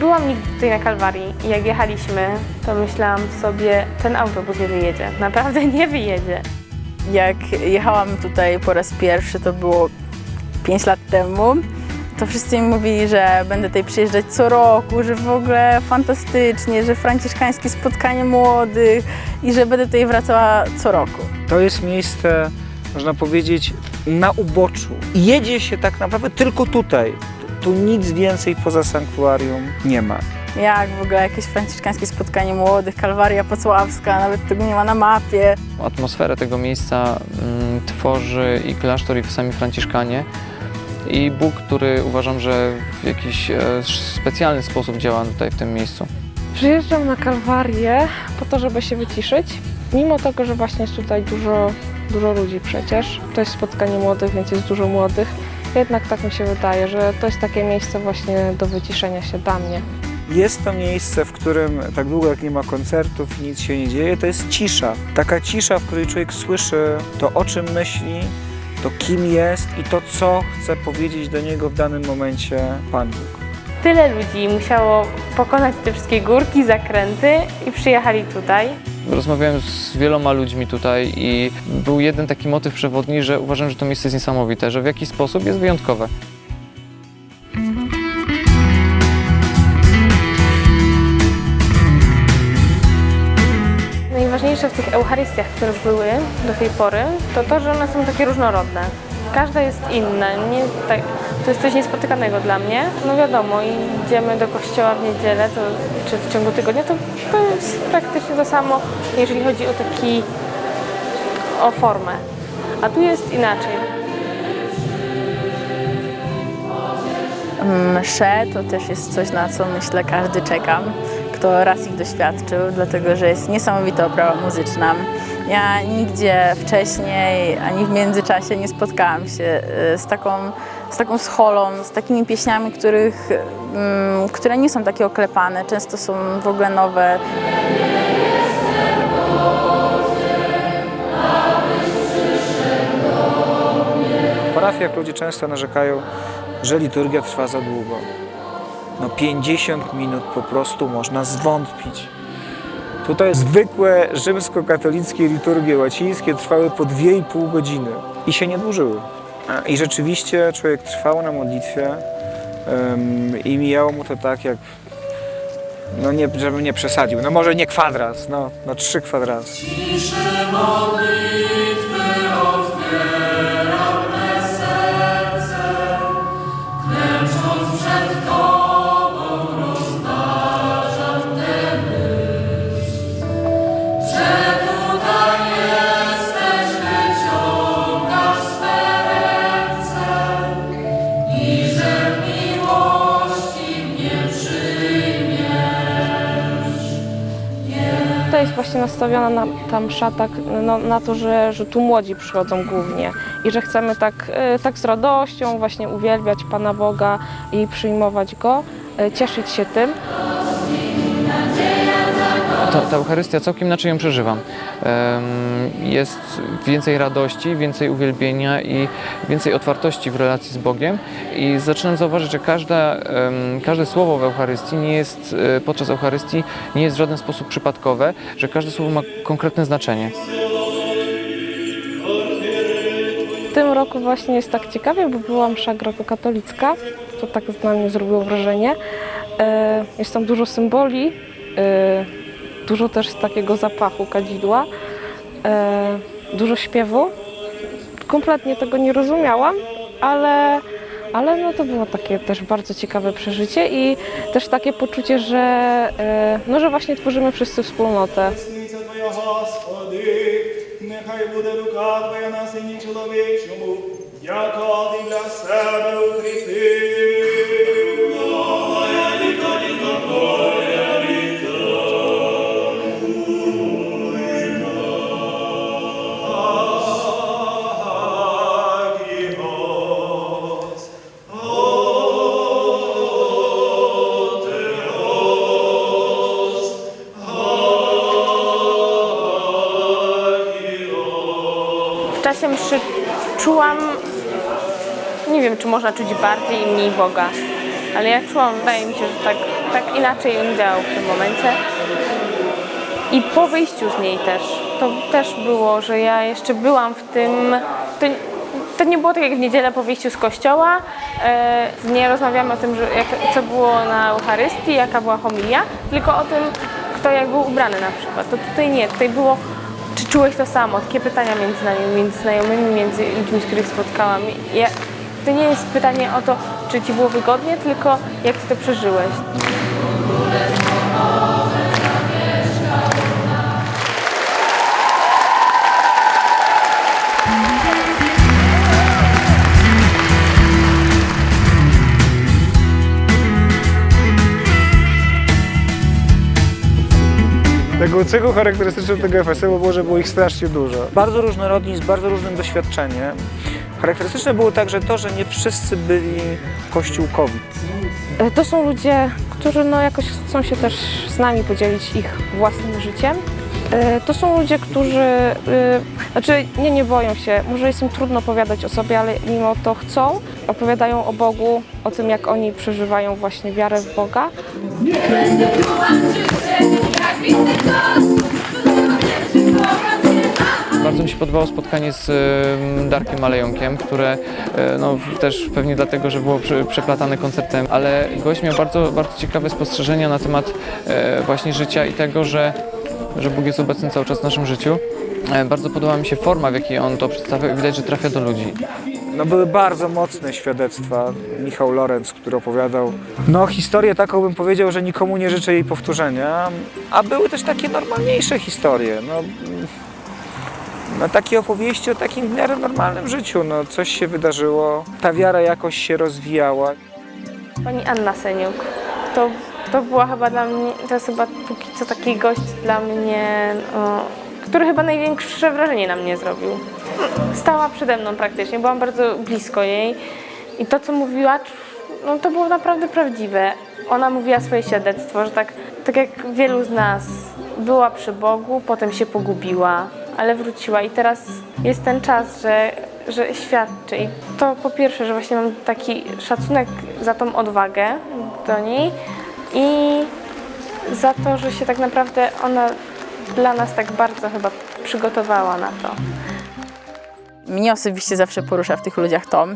byłam nigdy tutaj na Kalwarii i jak jechaliśmy, to myślałam sobie, ten autobus nie wyjedzie. Naprawdę nie wyjedzie. Jak jechałam tutaj po raz pierwszy, to było 5 lat temu, to wszyscy mi mówili, że będę tutaj przyjeżdżać co roku, że w ogóle fantastycznie, że franciszkańskie spotkanie młodych i że będę tutaj wracała co roku. To jest miejsce, można powiedzieć, na uboczu. Jedzie się tak naprawdę tylko tutaj. Tu nic więcej poza sanktuarium nie ma. Jak w ogóle jakieś franciszkańskie spotkanie młodych, Kalwaria Pocławska, nawet tego nie ma na mapie. Atmosferę tego miejsca mm, tworzy i klasztor, i sami Franciszkanie. I Bóg, który uważam, że w jakiś e, specjalny sposób działa tutaj w tym miejscu. Przyjeżdżam na Kalwarię po to, żeby się wyciszyć. Mimo tego, że właśnie jest tutaj dużo, dużo ludzi przecież. To jest spotkanie młodych, więc jest dużo młodych. Jednak tak mi się wydaje, że to jest takie miejsce właśnie do wyciszenia się dla mnie. Jest to miejsce, w którym tak długo jak nie ma koncertów i nic się nie dzieje, to jest cisza. Taka cisza, w której człowiek słyszy to, o czym myśli, to kim jest i to, co chce powiedzieć do niego w danym momencie Pan Bóg. Tyle ludzi musiało pokonać te wszystkie górki, zakręty i przyjechali tutaj. Rozmawiałem z wieloma ludźmi tutaj i był jeden taki motyw przewodni, że uważam, że to miejsce jest niesamowite, że w jakiś sposób jest wyjątkowe. Najważniejsze w tych Eucharystiach, które były do tej pory, to to, że one są takie różnorodne. Każda jest inna. Nie, tak, jest coś niespotykanego dla mnie. No wiadomo, idziemy do kościoła w niedzielę, to, czy w ciągu tygodnia, to, to jest praktycznie to samo, jeżeli chodzi o taki, o formę. A tu jest inaczej. Msze to też jest coś, na co myślę każdy czeka, kto raz ich doświadczył, dlatego że jest niesamowita oprawa muzyczna. Ja nigdzie wcześniej ani w międzyczasie nie spotkałam się e, z taką, z taką scholą, z takimi pieśniami, których, mm, które nie są takie oklepane, często są w ogóle nowe. W parafiach ludzie często narzekają, że liturgia trwa za długo. No 50 minut po prostu można zwątpić. Tutaj zwykłe rzymskokatolickie liturgie łacińskie trwały po 2,5 godziny i się nie dłużyły. I rzeczywiście człowiek trwał na modlitwie em, i mijało mu to tak jak, no nie, nie przesadził, no może nie kwadras, no, no trzy kwadrasy. Tutaj jest właśnie nastawiona na, ta msza tak, no, na to, że, że tu młodzi przychodzą głównie i że chcemy tak, e, tak z radością właśnie uwielbiać Pana Boga i przyjmować Go, e, cieszyć się tym. Ta, ta Eucharystia całkiem inaczej ją przeżywam. Jest więcej radości, więcej uwielbienia i więcej otwartości w relacji z Bogiem. I zaczynam zauważyć, że każda, każde słowo w Eucharystii nie jest, e, podczas Eucharystii nie jest w żaden sposób przypadkowe, że każde słowo ma konkretne znaczenie. W tym roku właśnie jest tak ciekawie, bo była msza grekokatolicka, to tak na mnie zrobiło wrażenie. E, Jest tam dużo symboli, e, dużo też takiego zapachu kadzidła, e, dużo śpiewu. Kompletnie tego nie rozumiałam, ale, ale no to było takie też bardzo ciekawe przeżycie i też takie poczucie, że, e, no, że właśnie tworzymy wszyscy wspólnotę. Спасниця Твоя, Господи, нехай буде рука Твоя на сині чоловічому, яка ти для себе укріпив. Czułam, nie wiem czy można czuć bardziej i mniej Boga, ale ja czułam, wydaje mi się, że tak tak inaczej on działał w tym momencie. I po wyjściu z niej też, to też było, że ja jeszcze byłam w tym, to, to nie było tak jak w niedzielę po wyjściu z kościoła, e, nie rozmawiamy o tym, że jak, co było na Eucharystii, jaka była homilia, tylko o tym, kto jak był ubrany na przykład. To tutaj nie, tutaj było, czy czułeś to samo, takie pytania między nami, między znajomymi, między ludźmi, których spotkałam. Ja, to nie jest pytanie o to, czy ci było wygodnie, tylko jak ty to przeżyłeś. Tego cechą charakterystyczną tego FSM było, że było ich strasznie dużo. Bardzo różnorodni, z bardzo różnym doświadczeniem. Charakterystyczne było także to, że nie wszyscy byli kościółkowi. E, To są ludzie, którzy no jakoś chcą się też z nami podzielić ich własnym życiem. E, To są ludzie, którzy, e, znaczy nie, nie boją się, może jest im trudno opowiadać o sobie, ale mimo to chcą, opowiadają o Bogu, o tym jak oni przeżywają właśnie wiarę w Boga. Bardzo mi się podobało spotkanie z em, Darkiem Malejonkiem, które e, no, też pewnie dlatego, że było prze- przeplatane koncertem, ale gość miał bardzo, bardzo ciekawe spostrzeżenia na temat e, właśnie życia i tego, że, że Bóg jest obecny cały czas w naszym życiu. E, Bardzo podoba mi się forma, w jakiej on to przedstawia. Widać, że trafia do ludzi. No były bardzo mocne świadectwa. Michał Lorenz, który opowiadał no historię taką bym powiedział, że nikomu nie życzę jej powtórzenia, a były też takie normalniejsze historie. No, no takie opowieści o takim w miarę normalnym życiu. No coś się wydarzyło, ta wiara jakoś się rozwijała. Pani Anna Seniuk. To, to była chyba dla mnie, to jest chyba póki co taki gość dla mnie, o, który chyba największe wrażenie na mnie zrobił. Stała przede mną praktycznie, byłam bardzo blisko jej i to, co mówiła, no to było naprawdę prawdziwe. Ona mówiła swoje świadectwo, że tak, tak jak wielu z nas była przy Bogu, potem się pogubiła, ale wróciła i teraz jest ten czas, że, że świadczy. I to po pierwsze, że właśnie mam taki szacunek za tą odwagę do niej i za to, że się tak naprawdę ona dla nas tak bardzo chyba przygotowała na to. Mnie osobiście zawsze porusza w tych ludziach to,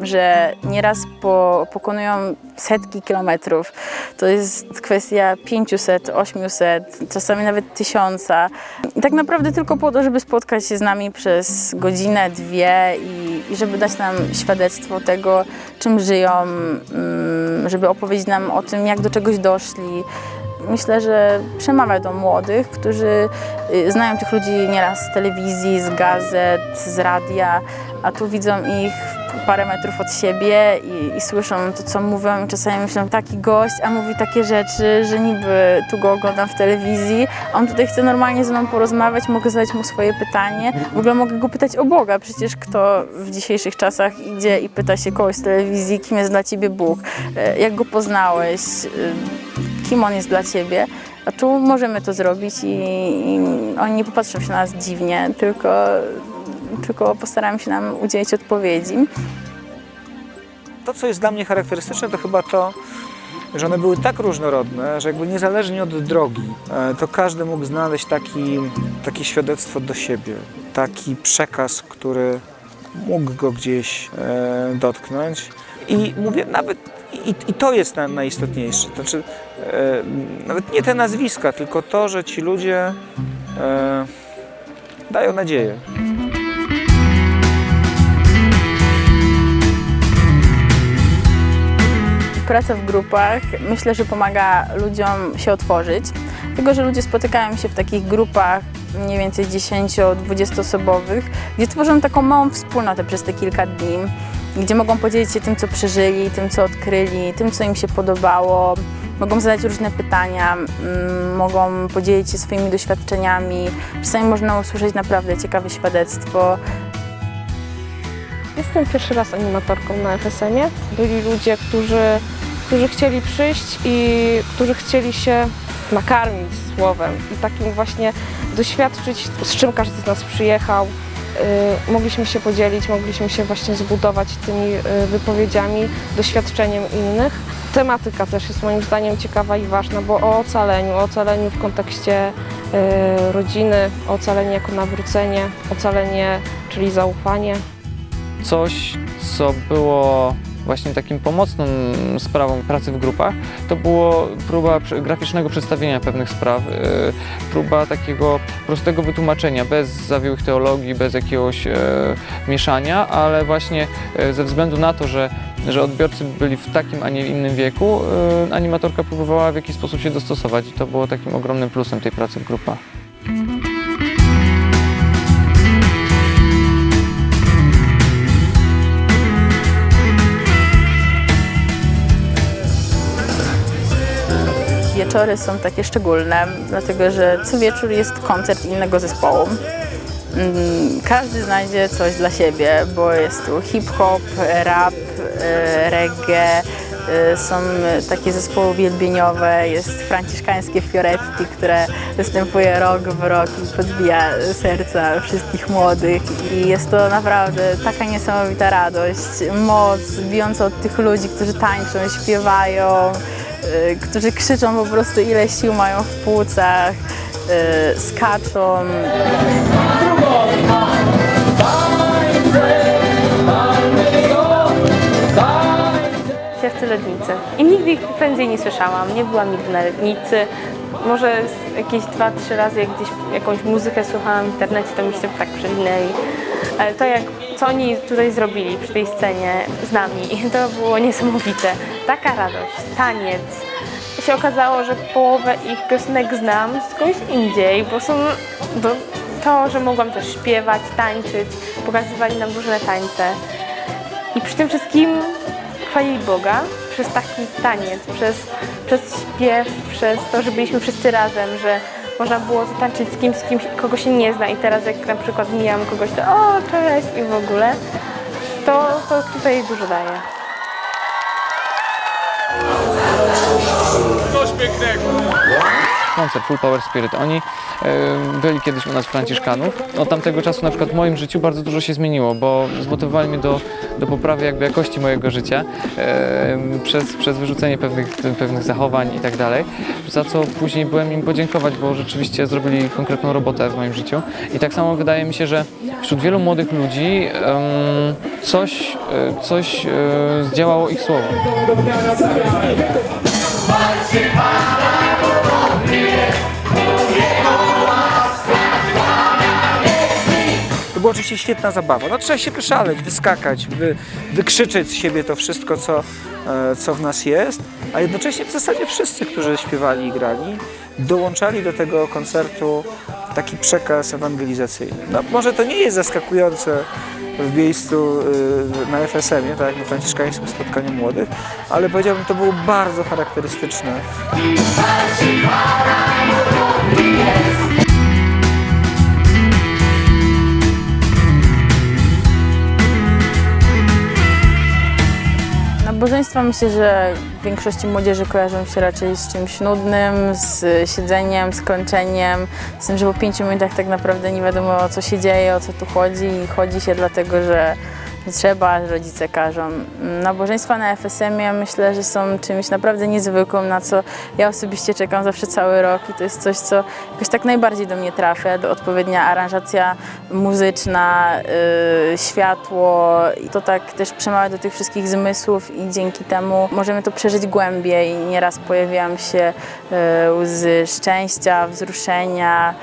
że nieraz po, pokonują setki kilometrów. To jest kwestia 500, 800, czasami nawet tysiąca. I tak naprawdę tylko po to, żeby spotkać się z nami przez godzinę, dwie i, i żeby dać nam świadectwo tego, czym żyją, mm, żeby opowiedzieć nam o tym, jak do czegoś doszli. Myślę, że przemawia do młodych, którzy y, znają tych ludzi nieraz z telewizji, z gazet, z radia, a tu widzą ich parę metrów od siebie i, i słyszą to, co mówią. Czasami myślą, taki gość, a mówi takie rzeczy, że niby tu go oglądam w telewizji, a on tutaj chce normalnie ze mną porozmawiać, mogę zadać mu swoje pytanie, w ogóle mogę go pytać o Boga, przecież kto w dzisiejszych czasach idzie i pyta się kogoś z telewizji, kim jest dla ciebie Bóg, e, jak go poznałeś, e, kim on jest dla ciebie, a tu możemy to zrobić i, i oni nie popatrzą się na nas dziwnie, tylko, tylko postarają się nam udzielić odpowiedzi. To, co jest dla mnie charakterystyczne, to chyba to, że one były tak różnorodne, że jakby niezależnie od drogi, e, to każdy mógł znaleźć taki, takie świadectwo do siebie, taki przekaz, który mógł go gdzieś e, dotknąć. I mówię, nawet i, i to jest na, najistotniejsze. To znaczy, e, nawet nie te nazwiska, tylko to, że ci ludzie e, dają nadzieję. Praca w grupach myślę, że pomaga ludziom się otworzyć, dlatego że ludzie spotykają się w takich grupach mniej więcej 10-20 osobowych, gdzie tworzą taką małą wspólnotę przez te kilka dni, gdzie mogą podzielić się tym, co przeżyli, tym, co odkryli, tym, co im się podobało. Mogą zadać różne pytania, mm, mogą podzielić się swoimi doświadczeniami. Czasami można usłyszeć naprawdę ciekawe świadectwo. Jestem pierwszy raz animatorką na FSM-ie. Byli ludzie, którzy, którzy chcieli przyjść i którzy chcieli się nakarmić słowem i takim właśnie doświadczyć, z czym każdy z nas przyjechał. Y, mogliśmy się podzielić, mogliśmy się właśnie zbudować tymi y, wypowiedziami, doświadczeniem innych. tematyka też jest moim zdaniem ciekawa i ważna, bo o ocaleniu, o ocaleniu w kontekście e, rodziny, o ocalenie jako nawrócenie, ocalenie, czyli zaufanie. Coś, co było właśnie takim pomocną sprawą pracy w grupach, to było próba graficznego przedstawienia pewnych spraw, y, próba takiego prostego wytłumaczenia, bez zawiłych teologii, bez jakiegoś e, mieszania, ale właśnie e, ze względu na to, że, że odbiorcy byli w takim, a nie innym wieku, e, animatorka próbowała w jakiś sposób się dostosować i to było takim ogromnym plusem tej pracy w grupach. Wieczory są takie szczególne, dlatego że co wieczór jest koncert innego zespołu. Mm, Każdy znajdzie coś dla siebie, bo jest tu hip-hop, rap, e, reggae, e, są takie zespoły wielbieniowe, jest franciszkańskie Fioretti, które występuje rok w rok i podbija serca wszystkich młodych i jest to naprawdę taka niesamowita radość, moc bijąca od tych ludzi, którzy tańczą, śpiewają, którzy krzyczą po prostu ile sił mają w płucach, y, skaczą. siewcy Lednicy. I nigdy ich prędzej nie słyszałam, nie byłam nigdy na Lednicy. Może jakieś dwa, trzy razy jak gdzieś jakąś muzykę słuchałam w internecie, to mi się tak przelinęli. Ale to jak, co oni tutaj zrobili przy tej scenie z nami, to było niesamowite. Taka radość, taniec. Się okazało, że połowę ich piosenek znam skądś indziej, bo są bo to, że mogłam też śpiewać, tańczyć, pokazywali nam różne tańce. I przy tym wszystkim chwalili Boga przez taki taniec, przez, przez śpiew, przez to, że byliśmy wszyscy razem, że można było zatańczyć z kimś, z kimś, kogo się nie zna i teraz jak na przykład mijam kogoś, to o, cześć i w ogóle, to, to tutaj dużo daje. Koncert Full Power Spirit. Oni byli kiedyś u nas Franciszkanów. Od tamtego czasu na przykład w moim życiu bardzo dużo się zmieniło, bo zmotywowali mnie do, do poprawy jakby jakości mojego życia przez, przez wyrzucenie pewnych, pewnych zachowań i tak dalej, za co później byłem im podziękować, bo rzeczywiście zrobili konkretną robotę w moim życiu. I tak samo wydaje mi się, że wśród wielu młodych ludzi coś, e, coś e, zdziałało ich słowo. Była oczywiście świetna zabawa. No trzeba się wyszaleć, wyskakać, wy, wykrzyczeć z siebie to wszystko, co, e, co w nas jest, a jednocześnie w zasadzie wszyscy, którzy śpiewali i grali, dołączali do tego koncertu taki przekaz ewangelizacyjny. No, może to nie jest zaskakujące w miejscu y, na FSM-ie, tak na franciszkańskim spotkaniu młodych, ale powiedziałbym, to było bardzo charakterystyczne. Nabożeństwa myślę, że w większości młodzieży kojarzą się raczej z czymś nudnym, z siedzeniem, z kończeniem, z tym, że po pięciu minutach tak naprawdę nie wiadomo o co się dzieje, o co tu chodzi i chodzi się dlatego, że trzeba, rodzice każą. Nabożeństwa na FSM-ie myślę, że są czymś naprawdę niezwykłym, na co ja osobiście czekam zawsze cały rok i to jest coś, co jakoś tak najbardziej do mnie trafia, odpowiednia aranżacja muzyczna, y, światło i to tak też przemawia do tych wszystkich zmysłów i dzięki temu możemy to przeżyć głębiej. Nieraz pojawiają się y, łzy szczęścia, wzruszenia,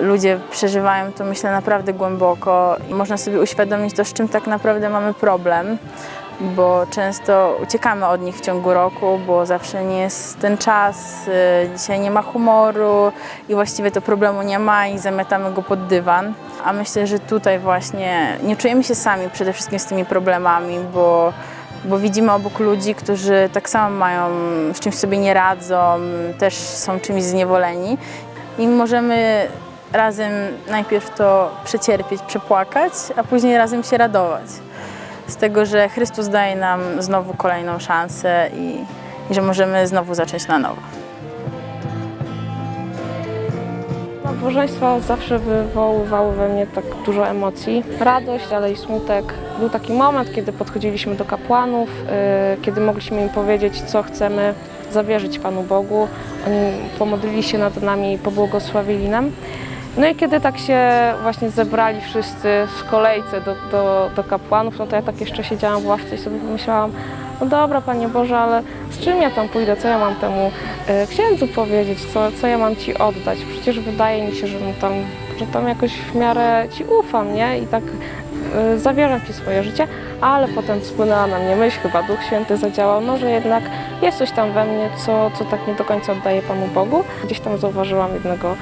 ludzie przeżywają to myślę naprawdę głęboko i można sobie uświadomić to, z czym tak naprawdę mamy problem, bo często uciekamy od nich w ciągu roku, bo zawsze nie jest ten czas, y, dzisiaj nie ma humoru i właściwie to problemu nie ma i zamiatamy go pod dywan. A myślę, że tutaj właśnie nie czujemy się sami przede wszystkim z tymi problemami, bo bo widzimy obok ludzi, którzy tak samo mają, z czymś sobie nie radzą, też są czymś zniewoleni i możemy razem najpierw to przecierpieć, przepłakać, a później razem się radować z tego, że Chrystus daje nam znowu kolejną szansę i, i że możemy znowu zacząć na nowo. Nabożeństwa zawsze wywoływały we mnie tak dużo emocji. Radość, ale i smutek. Był taki moment, kiedy podchodziliśmy do kapłanów, y, kiedy mogliśmy im powiedzieć, co chcemy zawierzyć Panu Bogu. Oni pomodlili się nad nami i pobłogosławili nam. No i kiedy tak się właśnie zebrali wszyscy w kolejce do, do, do kapłanów, no to ja tak jeszcze siedziałam w ławce i sobie pomyślałam, no dobra Panie Boże, ale z czym ja tam pójdę, co ja mam temu y, księdzu powiedzieć, co, co ja mam Ci oddać? Przecież wydaje mi się, że, tam, że tam jakoś w miarę Ci ufam, nie? I tak zawierzam Ci swoje życie, ale potem spłynęła na mnie myśl, chyba Duch Święty zadziałał, no że jednak jest coś tam we mnie, co, co tak nie do końca oddaję Panu Bogu. Gdzieś tam zauważyłam jednego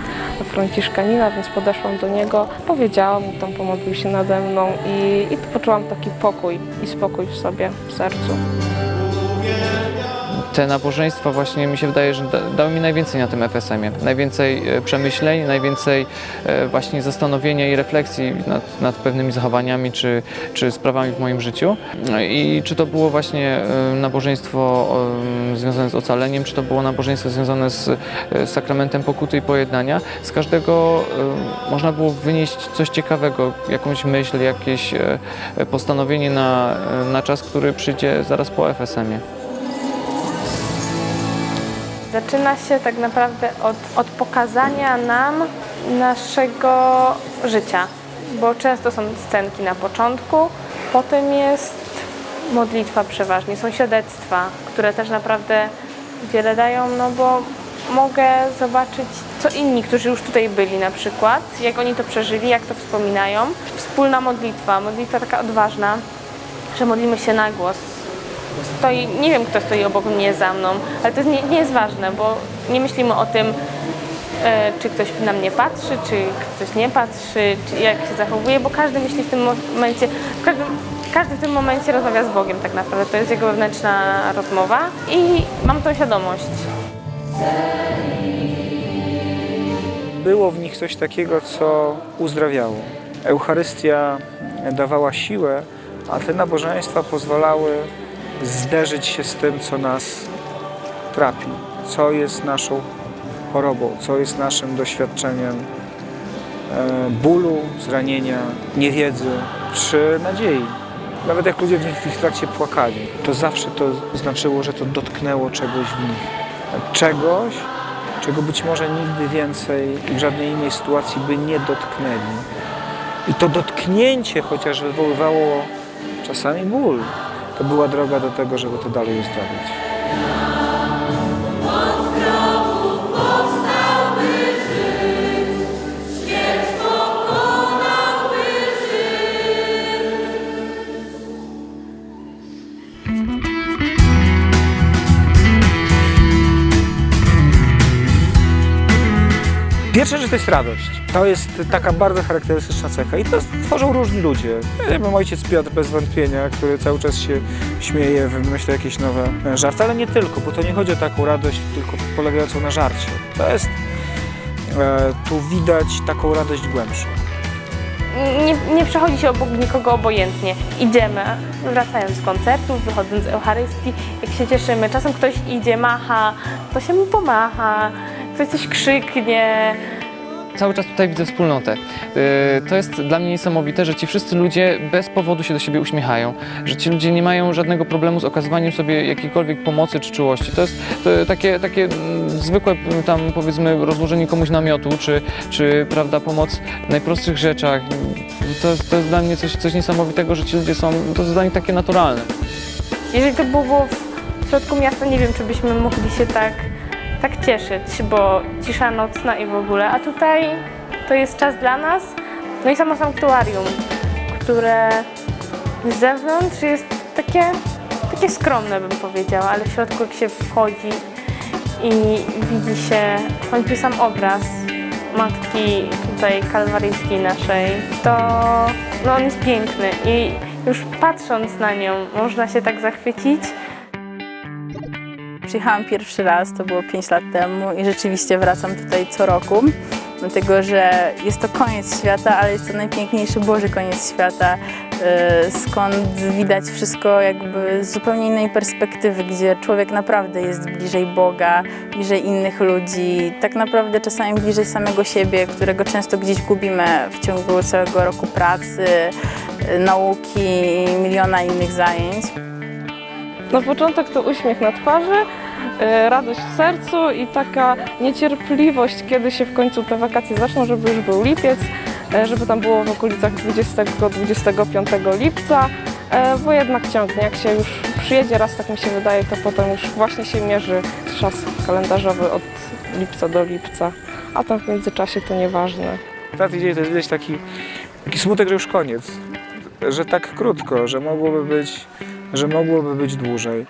Franciszkanina, więc podeszłam do niego, powiedziałam mu, tam pomodlił się nade mną i, i poczułam taki pokój i spokój w sobie, w sercu. Te nabożeństwa właśnie mi się wydaje, że da, dały mi najwięcej na tym FSM-ie. Najwięcej e, przemyśleń, najwięcej e, właśnie zastanowienia i refleksji nad, nad pewnymi zachowaniami czy, czy sprawami w moim życiu. No I czy to było właśnie e, nabożeństwo związane z ocaleniem, czy to było nabożeństwo związane z sakramentem pokuty i pojednania, z każdego można było wynieść coś ciekawego, jakąś myśl, jakieś postanowienie na, na czas, który przyjdzie zaraz po FSM-ie. Zaczyna się tak naprawdę od, od pokazania nam naszego życia, bo często są scenki na początku, potem jest modlitwa przeważnie, są świadectwa, które też naprawdę wiele dają, no bo mogę zobaczyć, co inni, którzy już tutaj byli na przykład, jak oni to przeżyli, jak to wspominają. Wspólna modlitwa, modlitwa taka odważna, że modlimy się na głos, stoi, nie wiem kto stoi obok mnie za mną, ale to nie, nie jest ważne, bo nie myślimy o tym, e, czy ktoś na mnie patrzy, czy ktoś nie patrzy, czy jak się zachowuje, bo każdy myśli w tym momencie, w każdym, każdy w tym momencie rozmawia z Bogiem tak naprawdę, to jest jego wewnętrzna rozmowa i mam tą świadomość. Było w nich coś takiego, co uzdrawiało. Eucharystia dawała siłę, a te nabożeństwa pozwalały zderzyć się z tym, co nas trapi, co jest naszą chorobą, co jest naszym doświadczeniem e, bólu, zranienia, niewiedzy czy nadziei. Nawet jak ludzie w nich w ich trakcie płakali, to zawsze to znaczyło, że to dotknęło czegoś w nich. Czegoś, czego być może nigdy więcej i w żadnej innej sytuacji by nie dotknęli. I to dotknięcie chociaż wywoływało czasami ból. To była droga do tego, żeby to dalej uzdrawiać. Pierwsze, że to jest radość. To jest taka bardzo charakterystyczna cecha i to tworzą różni ludzie. Ja wiem, ojciec Piotr bez wątpienia, który cały czas się śmieje, wymyśla jakieś nowe żarty, ale nie tylko, bo to nie chodzi o taką radość tylko polegającą na żarcie. To jest, e, tu widać taką radość głębszą. Nie, nie przechodzi się obok nikogo obojętnie. Idziemy, wracając z koncertów, wychodząc z Eucharystii, jak się cieszymy. Czasem ktoś idzie, macha, to się mu pomacha, ktoś coś krzyknie. Cały czas tutaj widzę wspólnotę. Yy, To jest dla mnie niesamowite, że ci wszyscy ludzie bez powodu się do siebie uśmiechają, że ci ludzie nie mają żadnego problemu z okazywaniem sobie jakiejkolwiek pomocy czy czułości. To jest to takie, takie mm, zwykłe mm, tam powiedzmy rozłożenie komuś namiotu, czy, czy prawda, pomoc w najprostszych rzeczach. To jest, to jest dla mnie coś, coś niesamowitego, że ci ludzie są, to jest dla nich takie naturalne. Jeżeli to było w środku miasta, nie wiem, czy byśmy mogli się tak, tak cieszyć, bo cisza nocna i w ogóle. A tutaj to jest czas dla nas. No i samo sanktuarium, które z zewnątrz jest takie, takie skromne, bym powiedziała, ale w środku jak się wchodzi i widzi się choćby sam obraz Matki tutaj kalwaryjskiej naszej, to no on jest piękny i już patrząc na nią można się tak zachwycić. Przyjechałam pierwszy raz, to było 5 lat temu i rzeczywiście wracam tutaj co roku, dlatego że jest to koniec świata, ale jest to najpiękniejszy Boży koniec świata. e, skąd widać wszystko jakby z zupełnie innej perspektywy, gdzie człowiek naprawdę jest bliżej Boga, bliżej innych ludzi, tak naprawdę czasami bliżej samego siebie, którego często gdzieś gubimy w ciągu całego roku pracy, e, nauki i miliona innych zajęć. Na początek to uśmiech na twarzy, y, radość w sercu i taka niecierpliwość, kiedy się w końcu te wakacje zaczną, żeby już był lipiec, y, żeby tam było w okolicach 20-25 lipca, y, bo jednak ciągnie. Jak się już przyjedzie raz, tak mi się wydaje, to potem już właśnie się mierzy czas kalendarzowy od lipca do lipca, a tam w międzyczasie to nieważne. Ostatni dzień to jest taki, taki smutek, że już koniec. Że tak krótko, że mogłoby być, że mogłoby być dłużej.